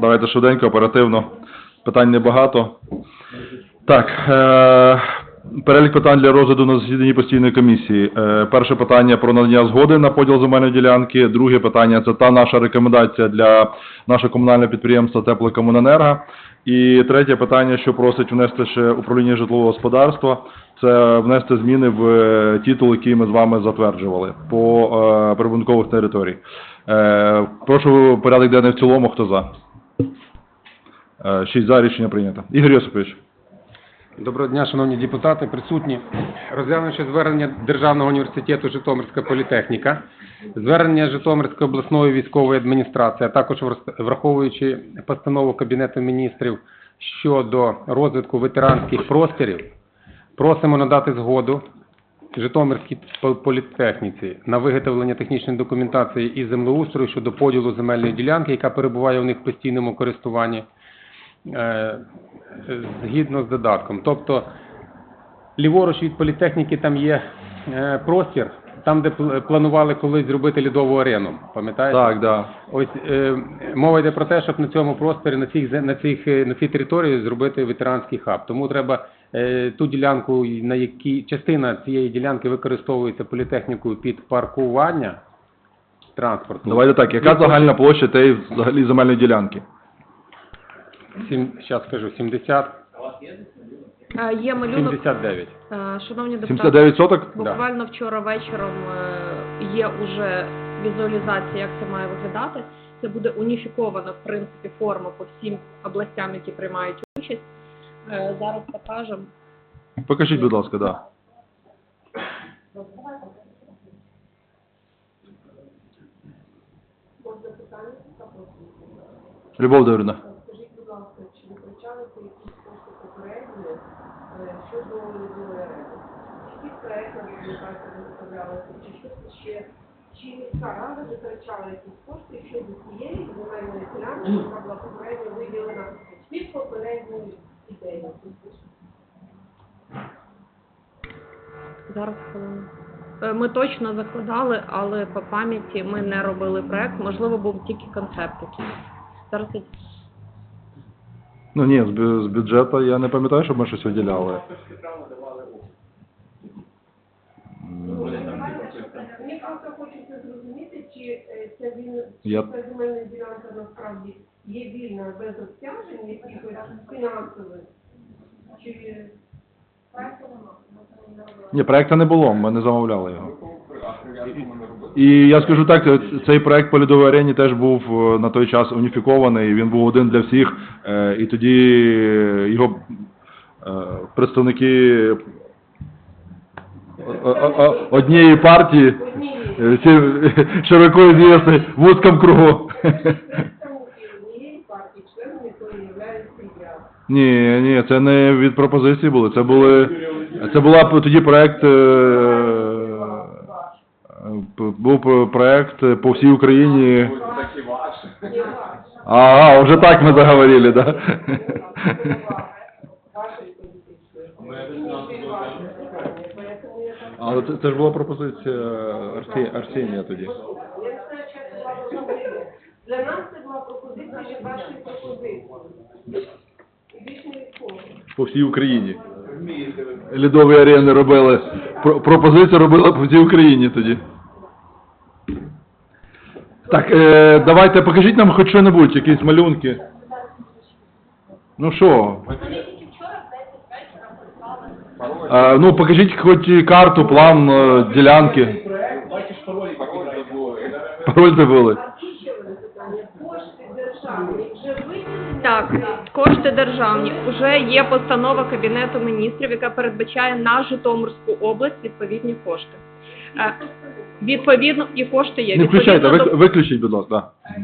Давайте швиденько, оперативно. Питань небагато. Так, е, перелік питань для розгляду на засіданні постійної комісії. Е, перше питання про надання згоди на поділ земельної ділянки. Друге питання це та наша рекомендація для нашого комунального підприємства Теплокомуненерго. І третє питання, що просить внести ще управління житлового господарства, це внести зміни в е, титул, який ми з вами затверджували по е, прибудинкових територій. Е, прошу порядок денний в цілому, хто за? Е, Шість за рішення прийнято. Ігор Йосипович. Доброго дня, шановні депутати, присутні. Розглянувши звернення Державного університету Житомирська політехніка, звернення Житомирської обласної військової адміністрації, а також враховуючи постанову Кабінету міністрів щодо розвитку ветеранських просторів, просимо надати згоду Житомирській політехніці на виготовлення технічної документації і землеустрою щодо поділу земельної ділянки, яка перебуває у них в постійному користуванні, е, згідно з додатком. Тобто ліворуч від політехніки там є е, простір, там, де планували колись зробити льодову арену. Пам'ятаєте? Так, да. Ось е, мова йде про те, щоб на цьому просторі, на цих зе- на цих е, на цій території зробити ветеранський хаб. Тому треба е, ту ділянку, на якій частина цієї ділянки використовується політехнікою під паркування транспорту. Давайте так, яка загальна площа тієї взагалі земельної ділянки? Сім, зараз скажу, 70, Е, Є малюнок, 79. Е, шановні депутати, 79 соток? буквально вчора вечором е, є уже візуалізація, як це має виглядати. Це буде уніфікована, в принципі, форма по всім областям, які приймають участь. Е, Зараз покажемо. Покажіть, будь ласка, да. Любов Давидівна. Скажіть, будь ласка, чи витрачалися якісь кошти попередні щодо льодової арени? Які проектна документація виставлялася, чи щось ще? Чи міська рада витрачала якісь кошти щодо цієї земельної ділянки, яка була попередньо виділена під попередньою ідеєю? Зараз. Е, Ми точно закладали, але по пам'яті ми не робили проект. Можливо, був тільки концепт якийсь. Зараз я Ну ні, з, бю- з бюджету я не пам'ятаю, щоб ми щось виділяли. Мені просто хочеться зрозуміти, чи е, ця вільна Я- ця земельна ділянка насправді є вільна без обтяжень якихось фінансових, чи Ні, проекту не було, ми не замовляли його. І я скажу так, цей проект по льодовій арені теж був е, на той час уніфікований, він був один для всіх, е, і тоді його е, представники о- о- о- однієї партії, широко известні в узкому кругу. представники. Ні, ні, це не від пропозиції були. Це були це була тоді проект. Е, е, Був проект по всій Україні. Ага, вже так ми заговорили, да? Але це, це ж була пропозиція Арсі- Арсенія тоді. Пропозиція. Для нас це була пропозиція від вашої пропозиції. По всій Україні. Лідові арени робили. Про- Пропозицію робила по всій Україні тоді. Так, е, давайте покажіть нам хоч що-небудь, якісь малюнки. Ну що? Е, ну, покажіть хоч карту, план е, ділянки. Пароль забули. Так, кошти державні. Уже є постанова Кабінету міністрів, яка передбачає на Житомирську область відповідні кошти. Е, Відповідно, і кошти є. Не включайте, Відповідно вик- до- виключіть, будь ласка. Да.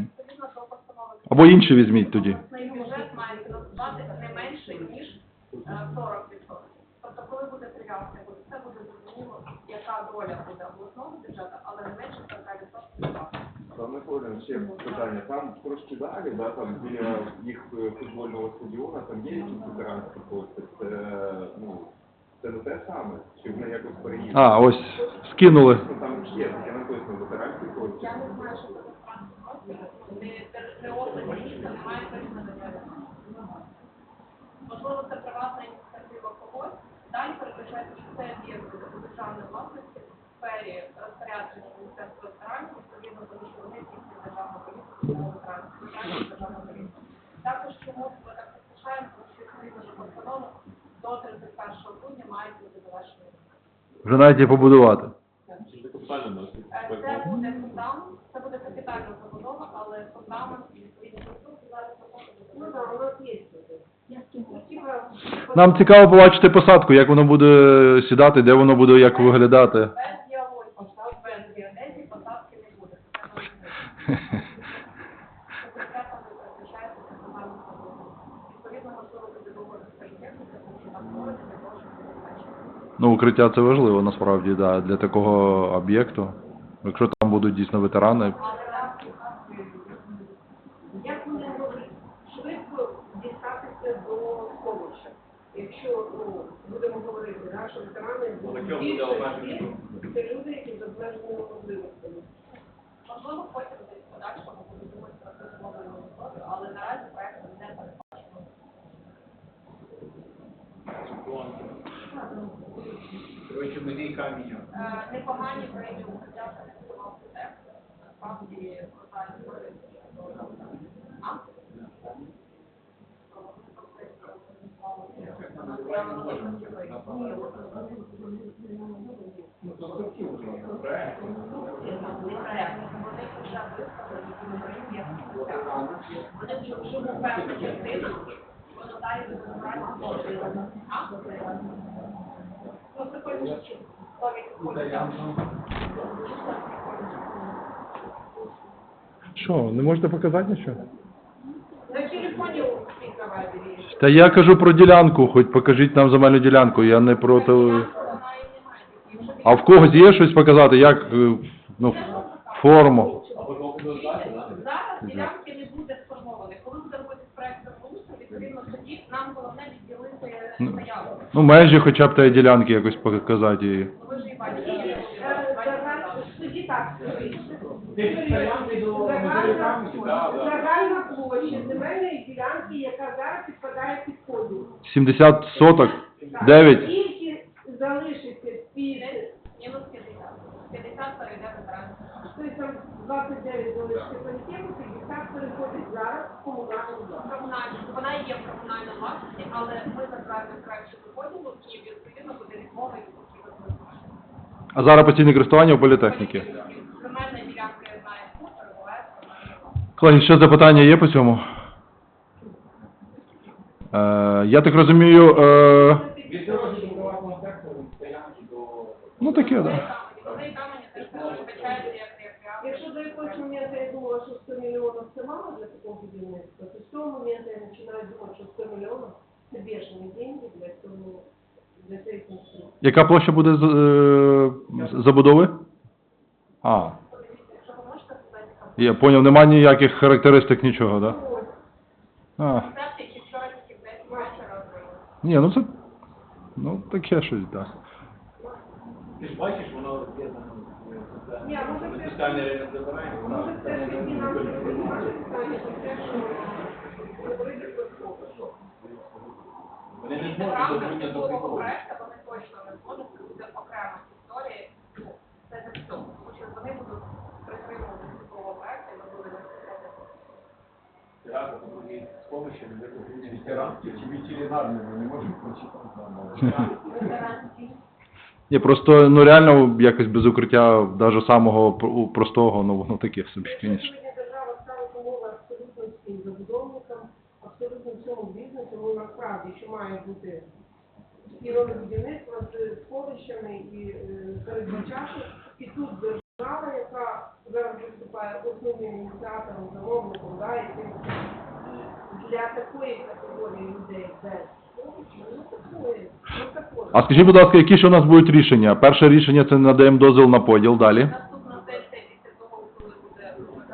Або інші візьміть тоді. бюджет має фінансувати не менше, ніж е, 40%. Тобто, коли буде прив'язка, буде це буде зрозуміло, яка доля буде обласного бюджету, але не менше 40% Там не ще питання. Там трошки далі, да, там біля їх е, футбольного стадіону, там є якісь ветеранські кошти. Це, ну, це Це не те саме, чи вони якось переїхали? А, ось, скинули. Ну, таке. Я не знаю, що за транспорт. Не, область міста, немає точно не Можливо, це приватна ініціатива когось. Далі передбачається, що це об'єкт буде державної власності в сфері розпорядження Міністерства ветеранів, відповідно, всі державна політика, тому ветеранів, ветеранів державна. Також чому ми так поспішаємо, тому що відповідно до постанови до 31 грудня мають бути завершені. Вже навіть і побудувати. Е, Це буде фундамент, це буде капітальна забудова, але фундамент і відповідні конструкції зараз Ну проходить. да, у нас є це. Ну, типа, Нам цікаво побачити посадку, як воно буде сідати, де воно буде, як виглядати. Без діалогів, без геодезії посадки не буде. Ну, укриття це важливо насправді, да, для такого об'єкту. Якщо там будуть дійсно ветерани. Але раз, Як вони можуть швидко дістатися до сховища? Якщо ну, будемо говорити, да, що ветерани більше всіх це люди, які з обмеженими можливостями. можливо, потім десь в подальшому буде думати про це змовлену історію, але наразі проект не передбачено. Коротше, мені камінь. Е, непогані прийняли укриття, це не будував текст. Насправді, крута історія. А? Ну, то статтів вже, проект. Вони вже виставили, які ми є Вони вже вже певна частина, воно далі буде збиратися. А? Ну, прикольно, що не можете показати нічого? На телефоні у спікера беріть. Та я кажу про ділянку, хоч покажіть нам земельну ділянку, я не проти. А в когось є щось показати, як е, ну, форму? Зараз ділянки не буде сформованих. Коли буде робити проект землеустрою, відповідно тоді нам головне відділити заяву. Ну, межі хоча б тієї ділянки якось показати її. Ну, Ви ж її бачите. Е, Тоді так, загальна площа земельної ділянки, яка підпадає 70 соток, Так. 9. Скільки залишиться під, Мінус 50. 50 перейде ветеранів. тобто там 29 залишиться політеху, 50 переходить зараз в комунальну власність. Комунальні. Вона є в комунальній власності, але ми затвердимо краще поділу і відповідно буде відмова від покупки. А зараз постійне користування у політехніки. Земельна ділянка, я знаю, тут перебуває. Колеги, ще запитання є по цьому? Е, я так розумію, е, Від того, до приватного сектору, стоянки до... ну таке, да. Якщо до якогось моменту я думала, що 100 мільйонів це мало для такого будівництва, то з того моменту я починаю думати, що 100 мільйонів це бешені деньги для цього, для цієї конструкції. Яка площа буде е, забудови? А, я поняв, немає ніяких характеристик, нічого, да? А, концепт, який вчора тільки в 10 вечора зробили. Ні, ну це, ну таке щось, так. Ти ж бачиш, воно це- Соціальний ринок забирає. Про сховище. Вони не зможуть до приколу. вони точно не зможуть, це окрема історія. Ну, це не все. Тому що вони будуть притримуватися такого проекту, ми будемо Театр, другі сховища, де Ветеранські чи ветеринарні, ми не можемо прочитати. Ні, просто, ну реально, якось без укриття, навіть самого простого, ну воно таке собі, звісно. держава ставить умови абсолютно всім забудовникам, абсолютно всьому бізнесу, ну насправді, що має бути і будівництва з сховищами і е, передбачати, і тут держава, яка зараз виступає основним ініціатором, замовником, да, і тим, для такої категорії людей без такої, такої. А скажіть, будь ласка, які ж у нас будуть рішення? Перше рішення це надаємо дозвіл на поділ далі. Наступна сесія після того, коли буде буде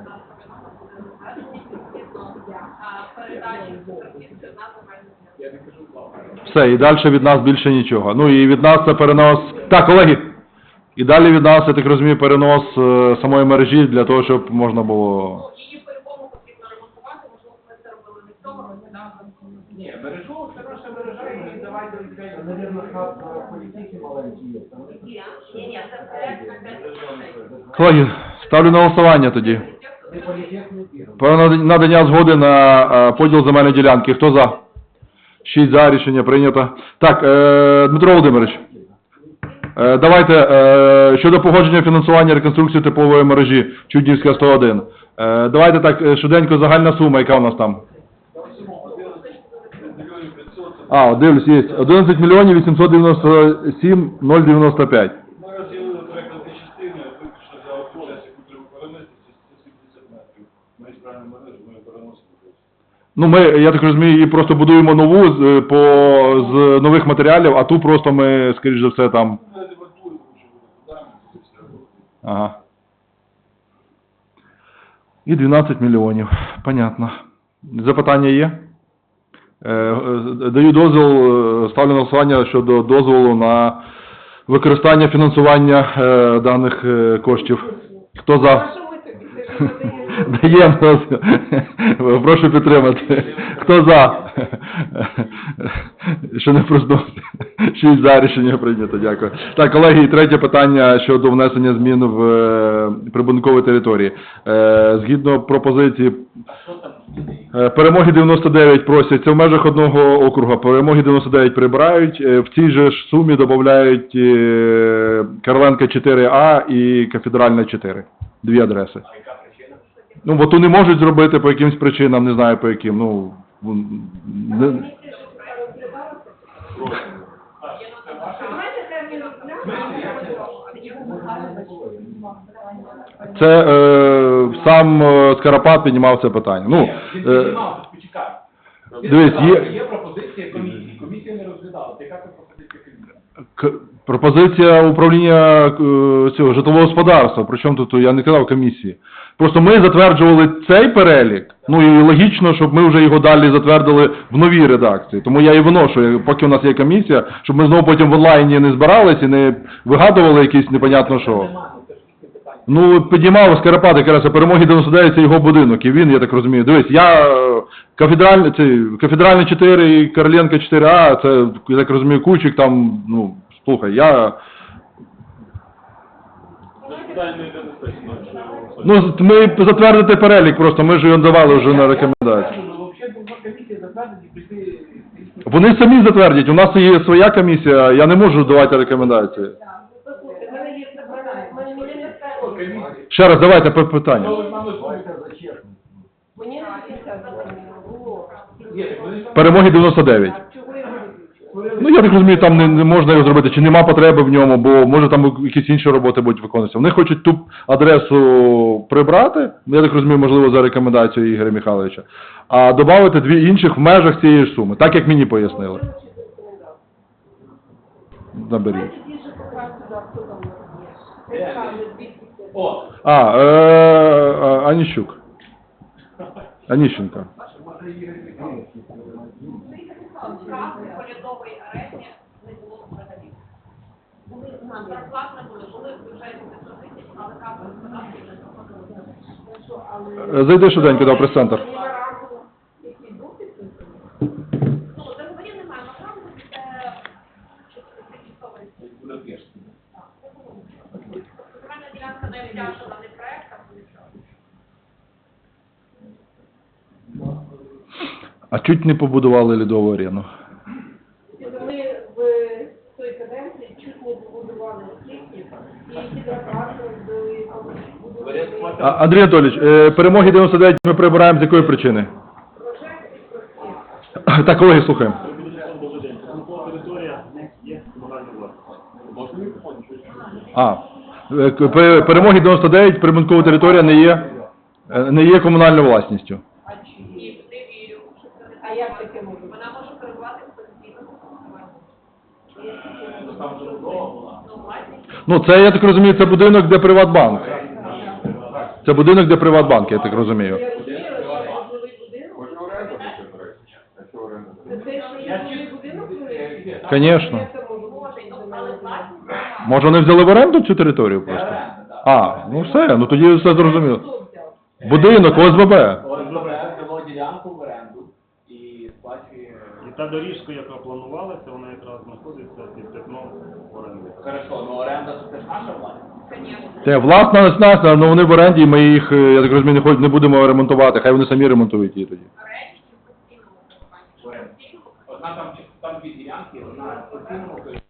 затвердження, передачі суперфіцію на плавно. Все, і далі від нас більше нічого. Ну і від нас це перенос. Так, колеги. І далі від нас, я так розумію, перенос е, самої мережі для того, щоб можна було. Ну, її по-любому потрібно ремонтувати, можливо, ми це робили не в цьому році, да, там, Ні, мережу, це наша мережа, і давайте відкриємо. Навірно, хаб політики маленькі є. Ні, ні, ні, це проект на 5 років. Колеги, ставлю на голосування тоді. Про надання згоди на е, поділ земельної ділянки. Хто за? Шість за, рішення прийнято. Так, е, Дмитро Володимирович. Е, давайте, щодо погодження фінансування реконструкції теплової мережі Чуднівська 101. Е, давайте так, швиденько загальна сума, яка у нас там? А, дивлюсь, є. 11 мільйонів 897 095. Ми розділили проект на дві частини, виключно за околиць, яку треба перенести, це 170 метрів. Ми збираємо мережу, ми переносимо. Ну, ми, я так розумію, її просто будуємо нову з, е, по, з нових матеріалів, а ту просто ми, скоріш за все, там... Ми тому що. Ага. І 12 мільйонів. Понятно. Запитання є? Е, е, Даю дозвіл, ставлю на голосування щодо дозволу на використання фінансування даних коштів. Хто за? Даємо. Прошу підтримати. Хто за? Що не проснувся. Шість за рішення прийнято, дякую. Так, колеги, третє питання щодо внесення змін в е, прибудинкові території. Е, Згідно пропозиції е, перемоги 99 просять, це в межах одного округу, перемоги 99 прибирають, в цій же ж сумі додають Карленка 4А і Кафедральна 4. Дві адреси. Ну, бо то не можуть зробити по якимсь причинам, не знаю по яким. Ну, не- це е, сам е, Скарапат піднімав це питання. Ну, е, дивись, є- Є пропозиція комісії, комісія не розглядала. Яка це пропозиція комісії? пропозиція управління е, цього житлового господарства, причому тут я не казав комісії. Просто ми затверджували цей перелік, ну і логічно, щоб ми вже його далі затвердили в новій редакції. Тому я і виношу, поки у нас є комісія, щоб ми знову потім в онлайні не збирались і не вигадували якісь непонятно що. Ну піднімав Скарапат якраз, перемоги 99 це його будинок, і він, я так розумію. Дивись, я е, кафедральний, це, кафедральний 4 і Короленка 4А, це, я так розумію, кучик там, ну, слухай, я... Питання не йде безпечно, якщо його Ну, ми затвердити перелік просто, ми ж його давали вже на рекомендацію. Ну. Вони самі затвердять, у нас є своя комісія, я не можу давати рекомендації. Скажуть. Ще раз, давайте по питання. Що ви з нами слухаєте? Мені не 50 було. Ні, так вони ж там- Перемоги 99. А чого його виключили? Ну, я так розумію, там не, не можна його зробити, чи нема потреби в ньому, бо може там якісь інші роботи будуть виконуватися. Вони хочуть ту адресу прибрати, я так розумію, можливо, за рекомендацією Ігоря Михайловича, а додати дві інших в межах цієї ж суми, так як мені пояснили. Наберіть. Знаєте, ті ж поправки, да, хто там у нас є? Це саме 200. О, А, е, а, Аніщук. Аніщенко. Правки в порядовій арені не було взагалі. Були зарплат не були, були в бюджеті 500 тисяч, але податки. Е, Зайди швиденько до прес-центр. Меморандум, який був підписаний? Ну, договорів немає, насправді це тимчасовий. Будапешт. Земельна ділянка не втяжена не проектом, нічого. А чуть не побудували лідову арену. Ми в той каденції чуть не побудували скільки, і гідроплати. А, Андрій Анатолійович, е, перемоги 99 ми прибираємо з якої причини? Так, колеги, слухаємо. А, е, перемоги 99, прибудинкова територія не є, е, не є комунальною власністю. А чи І є? не вірю, що це не А як таке може бути? Вона може перебувати в позиційному користуванні. Ну, там була. Ну. Це, я так розумію, це будинок, де Приватбанк. Це будинок, де Приватбанк, я так розумію. Може, ну. Може вони взяли в оренду цю територію просто? А, ну все, ну тоді все зрозуміло. Будинок, ОСББ. ОСББ взяло ділянку в оренду і сплачує... І та доріжка, яка планувалася, вона якраз знаходиться під п'ятном оренди. Хорошо, ну оренда це ж наша власність. Це власна не нас, ну вони в оренді, ми їх, е, я так розумію, не хоч- не будемо ремонтувати, хай вони самі ремонтують її тоді. Чи оренді. Постійному Одна там, чи- там дві ділянки, одна тобто